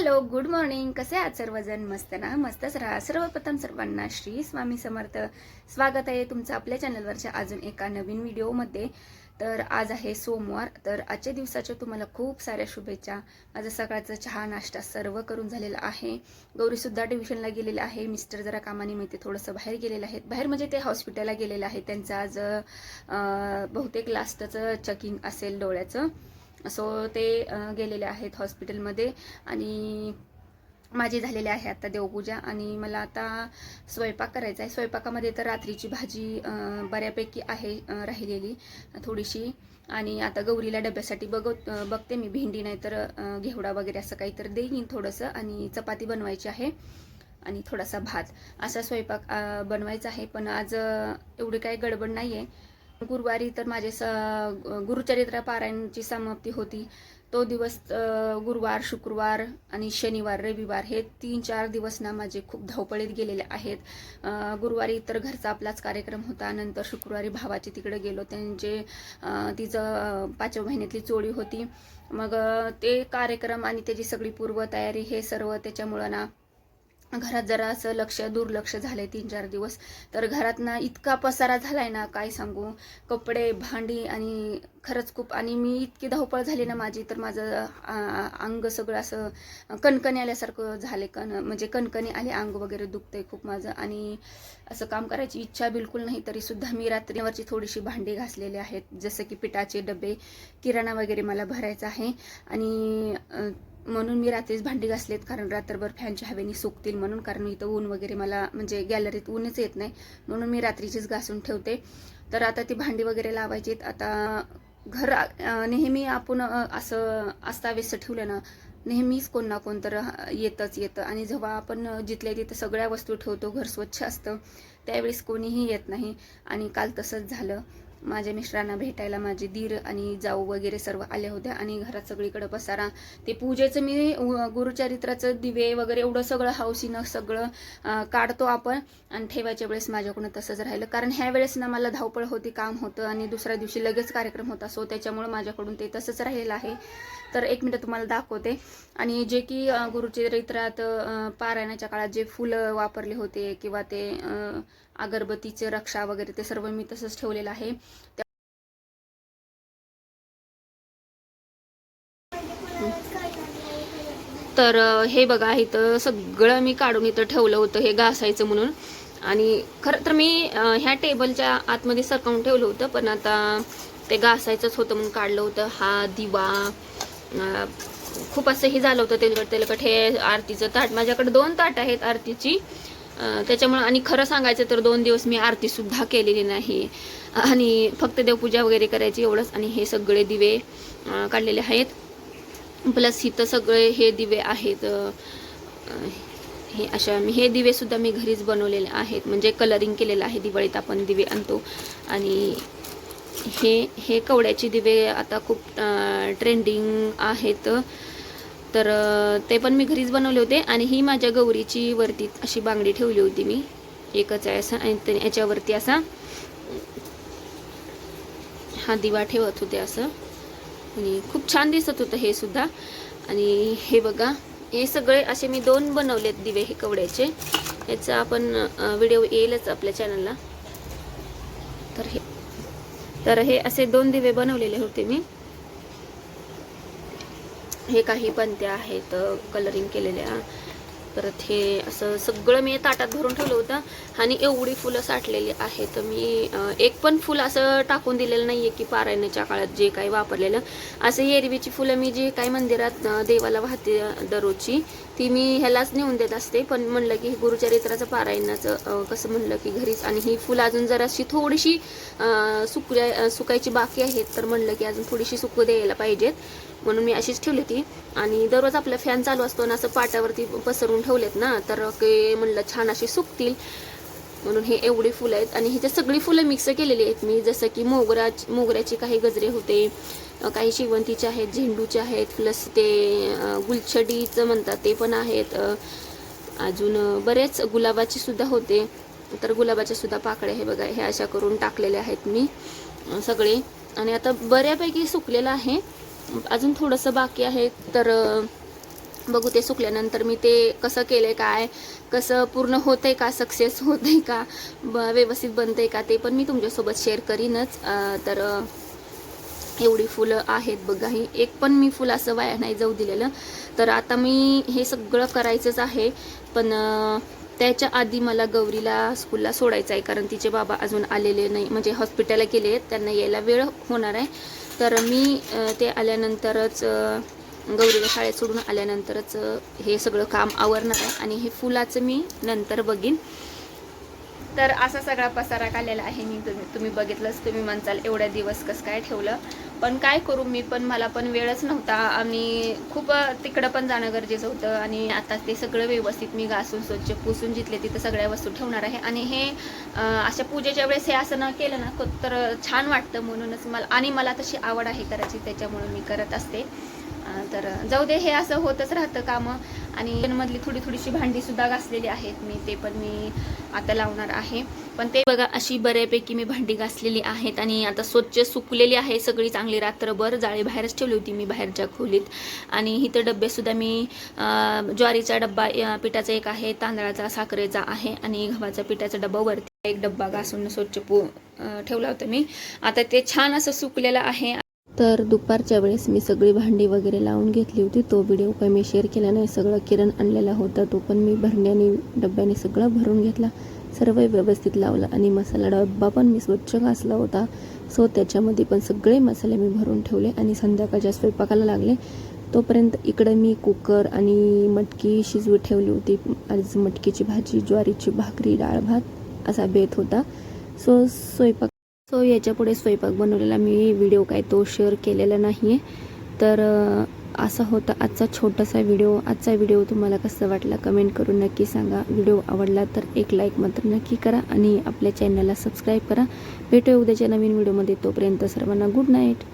Hello good morning. कसे आहात सर्वजण? मस्त ना? मस्तच राहा. सर्वप्रथम सर्वांना श्री स्वामी समर्थ. स्वागत आहे तुमचं आपल्या चॅनलवरच्या अजून एका नवीन व्हिडिओमध्ये. तर आज आहे सोमवार. तर आजच्या दिवसाच्या तुम्हाला खूप साऱ्या शुभेच्छा. माझं सकाळचं चहा नाश्ता सर्व करून झालेला आहे. गौरीसुद्धा ट्युशनला गेलेलं आहे. मिस्टर जरा कामानिमित्त थोडंसं बाहेर गेलेलं आहेत. बाहेर म्हणजे ते हॉस्पिटलला गेलेलं आहे त्यांचं आज बहुतेक लास्टचं चेकिंग असेल डोळ्याचं. सो ते गेलेले आहेत हॉस्पिटलमध्ये. आणि माझी झालेली आहे आता देवपूजा. आणि मला आता स्वयंपाक करायचा आहे. स्वयंपाकामध्ये तर रात्रीची भाजी बऱ्यापैकी आहे राहिलेली थोडीशी. आणि आता गौरीला डब्यासाठी बघत बघते मी. भेंडी नाही तर घेवडा वगैरे असं काहीतरी देईन थोडंसं. आणि चपाती बनवायची आहे. आणि थोडासा भात. असा स्वयंपाक बनवायचा आहे. पण आज एवढी काही गडबड नाही आहे गुरुवारी तर माझे स गुरुचरित्र पारायणची समाप्ती होती. तो दिवस गुरुवार शुक्रवार आणि शनिवार रविवार हे तीन चार दिवस ना माझे खूप धावपळीत गेलेले आहेत. गुरुवारी तर घरचा आपलाच कार्यक्रम होता. नंतर शुक्रवारी भावाचे तिकडे गेलो. त्यांचे तिचं पाचव्या महिन्यातली चोळी होती. मग ते कार्यक्रम आणि त्याची सगळी पूर्वतयारी हे सर्व त्याच्यामुळं ना घरात जरा असं लक्ष दुर्लक्ष झालंय तीन चार दिवस. तर घरात ना इतका पसारा झालाय ना काय सांगू? कपडे भांडी आणि खरंच खूप आणि मी इतकी धावपळ झाली ना माझी तर माझं अंग सगळं असं कणकणी आल्यासारखं झाले कण म्हणजे कणकणी आले अंग वगैरे दुखतंय खूप माझं. आणि असं काम करायची इच्छा बिलकुल नाही तरी सुद्धा मी रात्रीवरची थोडीशी भांडी घासलेली आहेत. जसं की पिठाचे डबे किराणा वगैरे मला भरायचा आहे. आणि म्हणून मी रात्रीच भांडी घासलेत कारण रात्रभर फॅनच्या हवेने सुकतील म्हणून कारण इथं ऊन वगैरे मला म्हणजे गॅलरीत ऊनच येत नाही. म्हणून मी रात्रीचीच घासून ठेवते. तर आता ती भांडी वगैरे लावायचीत आता घर नेहमी आपण असं अस्ताव्यस्त ठेवलं ना नेहमीच कोण ना कोण तर येतच येतं. आणि जेव्हा आपण जिथल्या तिथं सगळ्या वस्तू ठेवतो घर स्वच्छ असतं त्यावेळेस कोणीही येत नाही. आणि काल तसंच झालं. माझ्या मिस्टरांना भेटायला माझे दीर आणि जाऊ वगैरे सर्व आल्या होत्या आणि घरात सगळीकडे पसारा. ते पूजेचं मी गुरुचरित्राचं दिवे वगैरे एवढं सगळं हौसीनं सगळं काढतो आपण. आणि ठेवायच्या वेळेस माझ्याकडून तसंच राहिलं. कारण ह्या वेळेस ना मला धावपळ होती काम होतं आणि दुसऱ्या दिवशी लगेच कार्यक्रम होता सो त्याच्यामुळे माझ्याकडून ते तसंच राहिलेलं आहे. तर एक मिनटं तुम्हाला दाखवते. आणि जे की गुरुचरित्रात पारायणाच्या काळात जे फुलं वापरले होते किंवा ते अगरबत्तीचे रक्षा वगैरे ते सर्व मी तसंच ठेवलेलं आहे. तर हे बघा इथं सगळं मी काढून इथं ठेवलं होतं हे घासायचं म्हणून. आणि खरं तर मी ह्या टेबलच्या आतमध्ये सरकवून ठेवलं होतं पण आता ते घासायचंच होतं म्हणून काढलं होतं. हा दिवा खूप असं हे झालं होतं तेलकट तेलकट हे आरतीचं ताट माझ्याकडे दोन ताट आहेत आरतीची. त्याच्यामुळं आणि खरं सांगायचं तर दोन दिवस मी आरतीसुद्धा केलेली नाही. आणि फक्त देवपूजा वगैरे करायची एवढंच आणि हे सगळे दिवे काढलेले आहेत. प्लस इथं सगळे हे दिवे आहेत हे अशा मी हे दिवे सुद्धा मी घरीच बनवलेले आहेत. म्हणजे कलरिंग केलेलं आहे दिवाळीत आपण दिवे आणतो. आणि हे हे कवड्याचे दिवे आता खूप ट्रेंडिंग आहेत. तर ते पण मी घरीच बनवले होते आणि ही माझ्या गौरीची वरती अशी बांगडी ठेवली होती मी. एकच आहे असं आणि याच्यावरती असा हा दिवा ठेवत होते असं. आणि खूप छान दिसत होतं हे सुद्धा. आणि हे बघा हे सगळे असे मी दोन बनवलेत दिवे हे कवड्याचे. याचा आपण व्हिडिओ येईलच आपल्या चॅनलला. तर हे तर हे असे दोन दिवे बनवलेले होते मी. हे काही पंत्या आहेत कलरिंग केलेल्या. परत हे असं सगळं मी ताटात भरून ठेवलं होतं आणि एवढी फुलं साठलेली आहेत मी एक पण फुल असं टाकून दिलेलं नाही आहे की पारायणाच्या काळात जे काही वापरलेलं. असं एरवीची फुलं मी जे काही मंदिरात देवाला वाहते दररोजची ती मी ह्यालाच नेऊन देत असते. पण म्हणलं की गुरुचरित्राचं पारायणाचं कसं म्हणलं की घरीच आणि ही फुलं अजून जराशी थोडीशी सुकल्या सुकायची बाकी आहेत. तर म्हणलं की अजून थोडीशी सुकू द्यायला पाहिजेत. म्हणून मी अशीच ठेवली ती आणि दररोज आपला फॅन चालू असतो ना असं पाटावरती पसरून ठेवलेत ना तर ते म्हणलं छान अशी सुकतील. म्हणून हे एवढी फुलं आहेत. आणि ह्याच्यात सगळी फुलं मिक्स केलेली आहेत मी जसं की मोगरा मोगऱ्याचे काही गजरे होते काही शेवंतीचे आहेत झेंडूचे आहेत प्लस ते गुलछडीचं म्हणतात ते पण आहेत. अजून बरेच गुलाबाचे सुद्धा होते. तर गुलाबाच्या सुद्धा पाकळ्या हे बघा हे अशा करून टाकलेल्या आहेत मी सगळे. आणि आता बऱ्यापैकी सुकलेलं आहे. अजून थोडंसं बाकी आहे तर बघू ते सुकल्यानंतर मी ते कसं केलंय काय कसं पूर्ण होतंय का सक्सेस होतंय का ब व्यवस्थित आहे का ते पण मी तुमच्यासोबत शेअर करीनच. तर एवढी फुलं आहेत बघा ही. एक पण मी फुलं असं वाया नाही जाऊ दिलेलं. तर आता मी हे सगळं करायचंच आहे. पण त्याच्या आधी मला गौरीला स्कूलला सोडायचं आहे. कारण तिचे बाबा अजून आलेले नाही. म्हणजे हॉस्पिटलला गेले आहेत त्यांना यायला वेळ होणार आहे. तर मी ते आल्यानंतरच गौरीला शाळेत सोडून आल्यानंतरच हे सगळं काम आवरणार आहे आणि हे फुलाचं मी नंतर बघीन. तर असा सगळा पसारा काढलेला आहे मी. तुम्ही तुम्ही बघितलंच तुम्ही म्हणचाल एवढ्या दिवस कसं काय ठेवलं. पण काय करू मी पण मला पण वेळच नव्हता. आणि खूप तिकडं पण जाणं गरजेचं होतं. आणि आता ते सगळं व्यवस्थित मी घासून स्वच्छ पुसून जिथले तिथं सगळ्या वस्तू ठेवणार आहे. आणि हे अशा पूजेच्या वेळेस हे असं न केलं ना तर छान वाटतं म्हणूनच मला आणि मला तशी आवड आहे करायची त्याच्यामुळे मी करत असते. तर जाऊ दे हे असं होतच राहतं कामं. आणि मधली थोडी थोडीशी भांडी सुद्धा घासलेली आहेत मी ते पण मी आता लावणार आहे. पण ते बघा अशी बऱ्यापैकी मी भांडी घासलेली आहेत आणि आता स्वच्छ सुकलेली आहे सगळी चांगली रात्रभर. जाळी बाहेरच ठेवली होती मी बाहेरच्या खोलीत. आणि इथं डब्बेसुद्धा मी ज्वारीचा डब्बा पिठाचा एक आहे तांदळाचा साखरेचा आहे. आणि गव्हाचा पिठाचा डब्बा वरती एक डब्बा घासून स्वच्छ पू ठेवला होता मी. आता ते छान असं सुकलेलं आहे. तर दुपारच्या वेळेस मी सगळी भांडी वगैरे लावून घेतली होती. तो व्हिडिओ काही मी शेअर केला नाही. सगळं किरण आणलेला होता. तो पण मी भरण्याने डब्याने सगळं भरून घेतला. सर्व व्यवस्थित लावलं आणि मसाला डब्बा पण मी स्वच्छ घासला होता. सो त्याच्यामध्ये पण सगळे मसाले मी भरून ठेवले आणि संध्याकाळच्या स्वयंपाकाला लागले. तोपर्यंत इकडं मी कुकर आणि मटकी शिजवी ठेवली होती. आज मटकीची भाजी ज्वारीची भाकरी डाळ भात असा बेत होता. सो स्वयंपाक सो याच्यापुढे स्वयंपाक बनवलेला मी व्हिडिओ काय तो शेअर केलेला नाही आहे तर असा होता आजचा छोटासा व्हिडिओ आजचा व्हिडिओ तुम्हाला कसं वाटला कमेंट करून नक्की सांगा. व्हिडिओ आवडला तर एक लाईक मात्र नक्की करा आणि आपल्या चॅनलला सबस्क्राईब करा. भेटूया उद्याच्या नवीन व्हिडिओमध्ये तोपर्यंत सर्वांना गुड नाईट